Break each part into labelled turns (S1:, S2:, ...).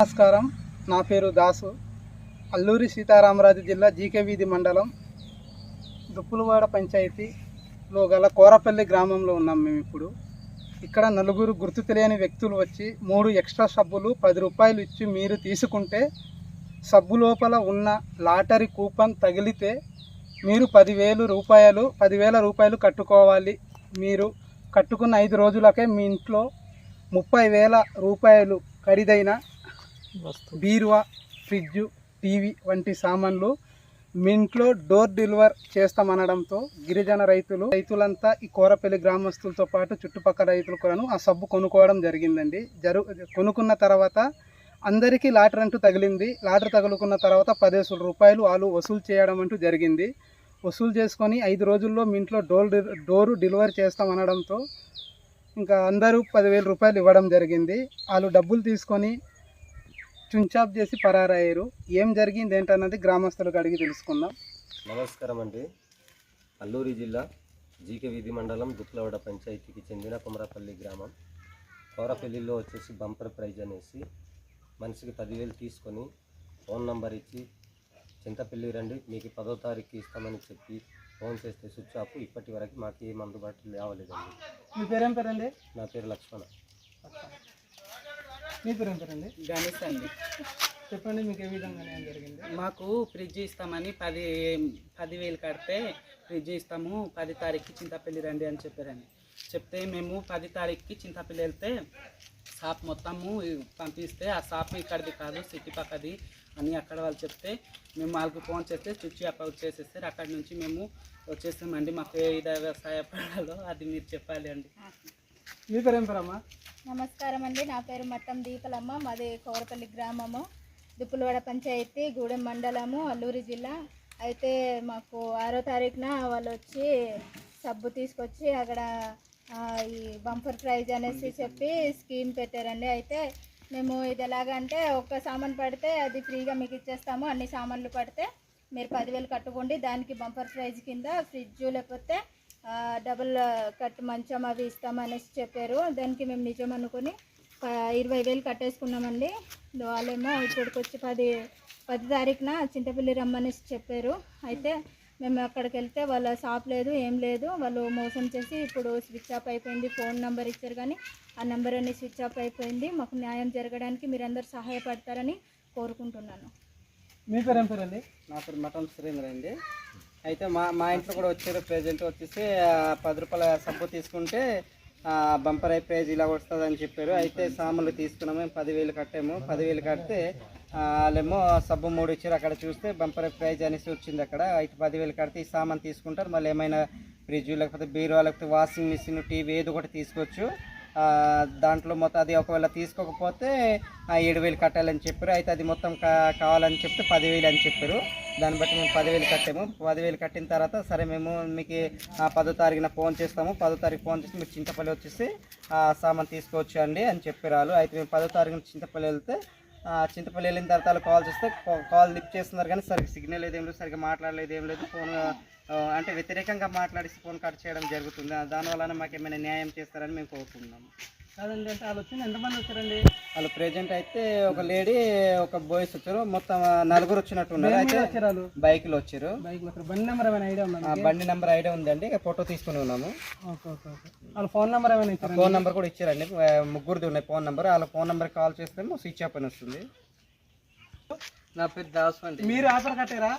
S1: నమస్కారం. నా పేరు దాసు. అల్లూరి సీతారామరాజు జిల్లా జీకే వీధి మండలం దుప్పులవాడ పంచాయతీలో గల కోరపల్లి గ్రామంలో ఉన్నాం మేము ఇప్పుడు. ఇక్కడ నలుగురు గుర్తు తెలియని వ్యక్తులు వచ్చి మూడు ఎక్స్ట్రా సబ్బులు పది రూపాయలు ఇచ్చి మీరు తీసుకుంటే సబ్బు లోపల ఉన్న లాటరీ కూపన్ తగిలితే మీరు పదివేలు రూపాయలు పదివేల రూపాయలు కట్టుకోవాలి. మీరు కట్టుకున్న ఐదు రోజులకే మీ ఇంట్లో ముప్పై వేల రూపాయలు ఖరీదైన బీరువా ఫ్రిడ్జ్ టీవీ వంటి సామాన్లు మీ ఇంట్లో డోర్ డెలివర్ చేస్తామనడంతో గిరిజన రైతులు రైతులంతా ఈ కోరపల్లి గ్రామస్తులతో పాటు చుట్టుపక్కల రైతులు కూడాను ఆ సబ్బు కొనుక్కోవడం జరిగిందండి. జరు కొనుక్కున్న తర్వాత అందరికీ లాటర్ అంటూ తగిలింది. లాటర్ తగులుకున్న తర్వాత పదివేల రూపాయలు వాళ్ళు వసూలు చేయడం అంటూ జరిగింది. వసూలు చేసుకొని ఐదు రోజుల్లో మీ ఇంట్లో డోర్ డె- డోరు డెలివరీ చేస్తామనడంతో ఇంకా అందరూ పదివేల రూపాయలు ఇవ్వడం జరిగింది. వాళ్ళు డబ్బులు తీసుకొని చుంచాప్ చేసి పరారయ్యారు. ఏం జరిగింది ఏంటన్నది గ్రామస్తులకు అడిగి తెలుసుకుందాం.
S2: నమస్కారం అండి. అల్లూరి జిల్లా జీకే వీధి మండలం దుప్లవడ పంచాయతీకి చెందిన కుమరపల్లి గ్రామం. కోరపల్లిలో వచ్చేసి బంపర్ ప్రైజ్ అనేసి మనిషికి పదివేలు తీసుకొని ఫోన్ నంబర్ ఇచ్చి చింతపల్లి రండి మీకు పదో తారీఖు ఇస్తామని చెప్పి ఫోన్ చేస్తే స్విచ్ ఆఫ్. ఇప్పటి వరకు మాకు ఏం అందుబాటులో లేవలేదండి.
S1: మీ పేరేం పేరండి?
S2: నా పేరు లక్ష్మణ.
S1: మీ పేరేం పేరండి?
S3: గణేష్ అండి.
S1: చెప్పండి మీకు ఏ విధంగా జరిగింది?
S3: మాకు ఫ్రిడ్జ్ ఇస్తామని పది పదివేలు కడితే ఫ్రిడ్జ్ ఇస్తాము పది తారీఖుకి చింతపల్లి రండి అని చెప్పారండి. చెప్తే మేము పది తారీఖుకి చింతపల్లి వెళ్తే షాప్ మొత్తము పంపిస్తే ఆ షాప్ ఇక్కడిది కాదు సిటీ పక్కది అని అక్కడ వాళ్ళు చెప్తే మేము వాళ్ళకి ఫోన్ చేస్తే స్విచ్ ఆఫ్ అవుట్ చేసేస్తారు అక్కడి నుంచి మేము వచ్చేసామండి. మాకు ఏ విధంగా సహాయపడాలో అది మీరు చెప్పాలి అండి.
S1: మీ పేరేం పేరమ్మా?
S4: నమస్కారం అండి. నా పేరు మట్టం దీపలమ్మ. మాది కోరపల్లి గ్రామము. దుప్పులవాడ పంచాయతీ గూడెం మండలము అల్లూరి జిల్లా. అయితే మాకు ఆరో తారీఖున వాళ్ళు వచ్చి సబ్బు తీసుకొచ్చి అక్కడ ఈ బంపర్ ప్రైజ్ అనేసి చెప్పి స్కీమ్ పెట్టారండి. అయితే మేము ఇది ఎలాగంటే ఒక్క సామాన్ పడితే అది ఫ్రీగా మీకు ఇచ్చేస్తాము. అన్ని సామాన్లు పడితే మీరు పదివేలు కట్టుకోండి. దానికి బంపర్ ప్రైజ్ కింద ఫ్రిడ్జ్ లేకపోతే డబుల్ కట్ మంచం అవి ఇస్తామనేసి చెప్పారు. దానికి మేము నిజం అనుకుని ఇరవై వేలు కట్టేసుకున్నామండి. వాళ్ళేమో ఇప్పటికి వచ్చి పది పది తారీఖున చింతపల్లి రమ్మనేసి చెప్పారు. అయితే మేము అక్కడికి వెళ్తే వాళ్ళ షాప్ లేదు ఏం లేదు. వాళ్ళు మోసం చేసి ఇప్పుడు స్విచ్ ఆఫ్ అయిపోయింది ఫోన్ నెంబర్ ఇచ్చారు కానీ ఆ నెంబర్ అన్ని స్విచ్ ఆఫ్ అయిపోయింది. మాకు న్యాయం జరగడానికి మీరందరూ సహాయపడతారని కోరుకుంటున్నాను.
S1: మీ పేరేం పేరండి?
S5: నా పేరు మటన్ సురేంద్ర అండి. అయితే మా మా ఇంట్లో కూడా వచ్చారు. ప్రెజెంట్ వచ్చేసి పది రూపాయల సబ్బు తీసుకుంటే బంపర్ అయి ప్రైజ్ ఇలా వస్తుంది అని చెప్పారు. అయితే సామాన్లు తీసుకున్నాము. పదివేలు కట్టాము. పదివేలు కడితే వాళ్ళేమో సబ్బు మూడు ఇచ్చారు. అక్కడ చూస్తే బంపర్ ప్రైజ్ అనేసి వచ్చింది అక్కడ. అయితే పదివేలు కడితే ఈ సామాన్ తీసుకుంటారు. మళ్ళీ ఏమైనా ఫ్రిడ్జ్ లేకపోతే బీరువా లేకపోతే వాషింగ్ మిషన్ టీవీ ఏదో ఒకటి తీసుకోవచ్చు. దాంట్లో మొత్తం అది ఒకవేళ తీసుకోకపోతే ఏడు వేలు కట్టాలని చెప్పారు. అయితే అది మొత్తం కావాలని చెప్తే పదివేలు అని చెప్పారు. దాన్ని బట్టి మేము పదివేలు కట్టాము. పదివేలు కట్టిన తర్వాత సరే మేము మీకు పదో తారీఖున ఫోన్ చేస్తాము. పదో తారీఖు ఫోన్ చేసి మీరు చింతపల్లి వచ్చేసి ఆ, సామాన్ తీసుకోవచ్చు అండి అని చెప్పారు అయితే మేము పదో తారీఖున చింతపల్లి వెళ్తే చింతపల్లి వెళ్ళిన తర్వాత కాల్ చేస్తే కాల్ లిఫ్ట్ చేస్తున్నారు కానీ సరిగ్గా సిగ్నల్ ఏదేం లేదు సరిగ్గా మాట్లాడలేదు ఏం లేదు. ఫోన్ అంటే వ్యతిరేకంగా మాట్లాడి ఫోన్ కట్ చేయడం జరుగుతుంది. దానివల్ల మాకు ఏమైనా న్యాయం చేస్తారని మేము కోరుకుంటున్నాము.
S1: కాదండి అంటే వాళ్ళు వచ్చింది ఎంతమంది వచ్చారండి?
S5: వాళ్ళు ప్రెజెంట్ అయితే ఒక లేడీ ఒక బాయ్స్ వచ్చారు. మొత్తం నలుగురు వచ్చినట్టు ఉన్నారు. అయితే
S1: వాళ్ళు?
S5: బైక్లో వచ్చారు.
S1: బైక్ బండి నెంబర్ ఏమైనా ఐడియా ఉందా?
S5: బండి నెంబర్ ఐడియా ఉందండి. ఇక ఫోటో తీసుకుని ఉన్నాము.
S1: Okay okay okay. వాళ్ళ ఫోన్ నెంబర్ ఏమైనా ఇచ్చారండి
S5: ఫోన్ నెంబర్ కూడా ఇచ్చారండి. ముగ్గురిది ఉన్నాయి ఫోన్ నెంబర్. వాళ్ళ ఫోన్ నెంబర్ కాల్ చేస్తే స్విచ్ ఆఫ్ అని వస్తుంది.
S6: నా పేరు దాసు అండి.
S1: మీరు ఆఫర్ కట్టారా?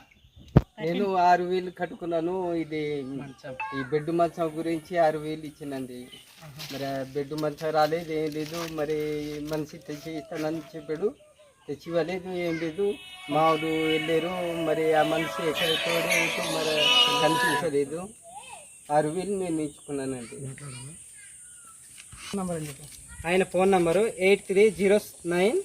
S6: నేను ఆరు వేలు కట్టుకున్నాను. ఇది ఈ బెడ్ మంచం గురించి ఆరు వేలు ఇచ్చానండి. మరి ఆ బెడ్ మంచం రాలేదు ఏం లేదు. మరి మనిషి తెచ్చి ఇస్తానని చెప్పాడు. తెచ్చి ఇవ్వలేదు ఏం లేదు. మామూలు వెళ్ళారు. మరి ఆ మనిషి ఎక్కడ తోడు మరి కనిపించలేదు. ఆరు వేలు నేను ఇచ్చుకున్నానండి
S5: ఆయన phone number eight three zero nine